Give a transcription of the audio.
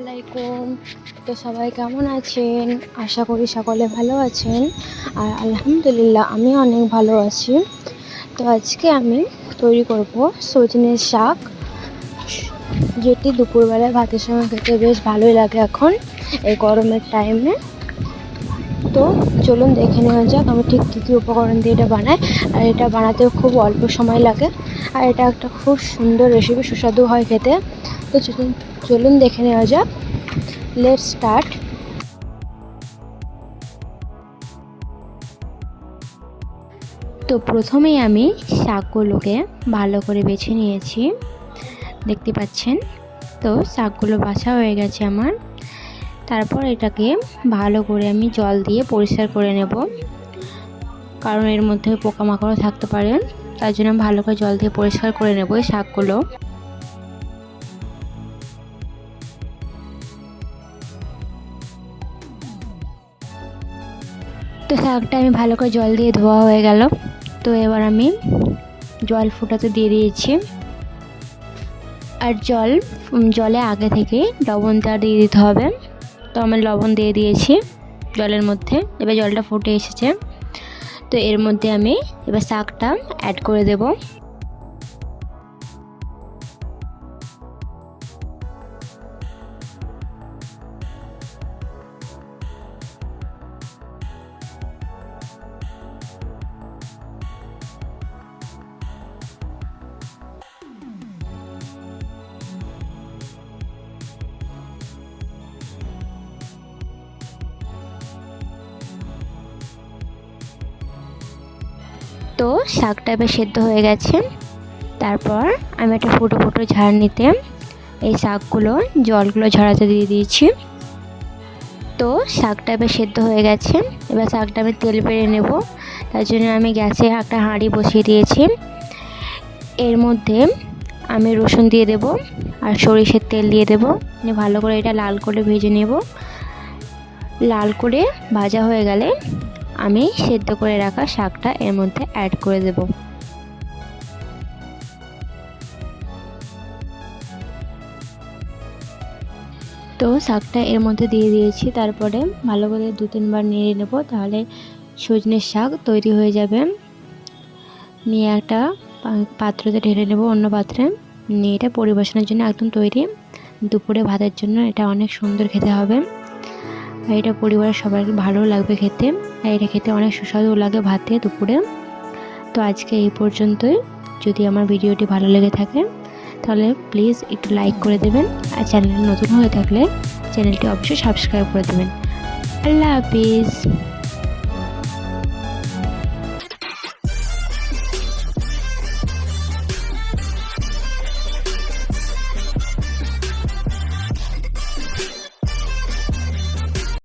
আলাইকুম। তো সবাই কেমন আছেন? আশা করি সকলে ভালো আছেন। আর আলহামদুলিল্লাহ, আমি অনেক ভালো আছি। তো আজকে আমি তৈরি করব সজনের শাক, যেটি দুপুরবেলায় ভাতের সঙ্গে খেতে বেশ ভালোই লাগে এখন, এই গরমের টাইমে তো চলুন দেখে নেওয়া যাক। আমি ঠিক কী কী উপকরণ দিয়ে এটা বানাই। আর এটা বানাতেও খুব অল্প সময় লাগে। আর এটা একটা খুব সুন্দর রেসিপি সুস্বাদু হয় খেতে। তো চলুন চলুন দেখে নেওয়া যাক। লেট স্টার্ট তো প্রথমেই আমি শাকগুলোকে ভালো করে বেছে নিয়েছি। দেখতে পাচ্ছেন? তো শাকগুলো বাছা হয়ে গেছে আমার। তারপর এটাকে ভালো করে আমি জল দিয়ে পরিষ্কার করে নেব। কারণ এর মধ্যে পোকামাকড়ও থাকতে পারে। তার জন্য আমি ভালো করে জল দিয়ে পরিষ্কার করে নেব এই শাকগুলো। তো শাকটা আমি ভালো করে জল দিয়ে ধোয়া হয়ে গেল। তো এবার আমি জল ফুটাতে দিয়ে দিয়েছি। আর জল জলে আগে থেকে লবণটা দিয়ে দিতে হবে। তো আমি লবণ দিয়ে দিয়েছি জলের মধ্যে। এবার জলটা ফুটে এসেছে। তো এর মধ্যে আমি এবার শাকটা অ্যাড করে দেব। তো শাকটা এবার সেদ্ধ হয়ে গেছে। তারপর আমি একটা ফুটো ফুটো ঝাড় নিতে এই শাকগুলো, জলগুলো ঝরাতে দিয়ে দিয়েছি। তো শাকটা এবার সেদ্ধ হয়ে গেছে। এবার শাকটা আমি তেল পেড়ে নেব। তার জন্য আমি গ্যাসে একটা হাঁড়ি বসিয়ে দিয়েছি। এর মধ্যে আমি রসুন দিয়ে দেব আর সরিষের তেল দিয়ে দেব। ভালো করে এটা লাল করে ভেজে নেব। লাল করে ভাজা হয়ে গেলে আমি সেদ্ধ করে রাখা শাকটা এর মধ্যে অ্যাড করে দেব। তো শাকটা এর মধ্যে দিয়ে দিয়েছি, তারপরে ভালো করে দু তিনবার নেড়ে নেব, তাহলে সজনের শাক তৈরি হয়ে যাবে। নিয়ে একটা পাত্রতে ঢেলে নেব অন্য পাত্রে। নিয়ে এটা পরিবেশনের জন্য একদম তৈরি। দুপুরে ভাতের জন্য এটা অনেক সুন্দর খেতে হবে। আর এটা পরিবারের সবার ভালো লাগবে খেতে। আর এটা খেতে অনেক সুস্বাদু লাগে ভাতে দুপুরে। তো আজকে এই পর্যন্তই। যদি আমার ভিডিওটি ভালো লেগে থাকে, তাহলে প্লিজ একটু লাইক করে দেবেন। আর চ্যানেল নতুন হয়ে থাকলে চ্যানেলটি অবশ্যই সাবস্ক্রাইব করে দেবেন। আল্লাহ হাফিজ।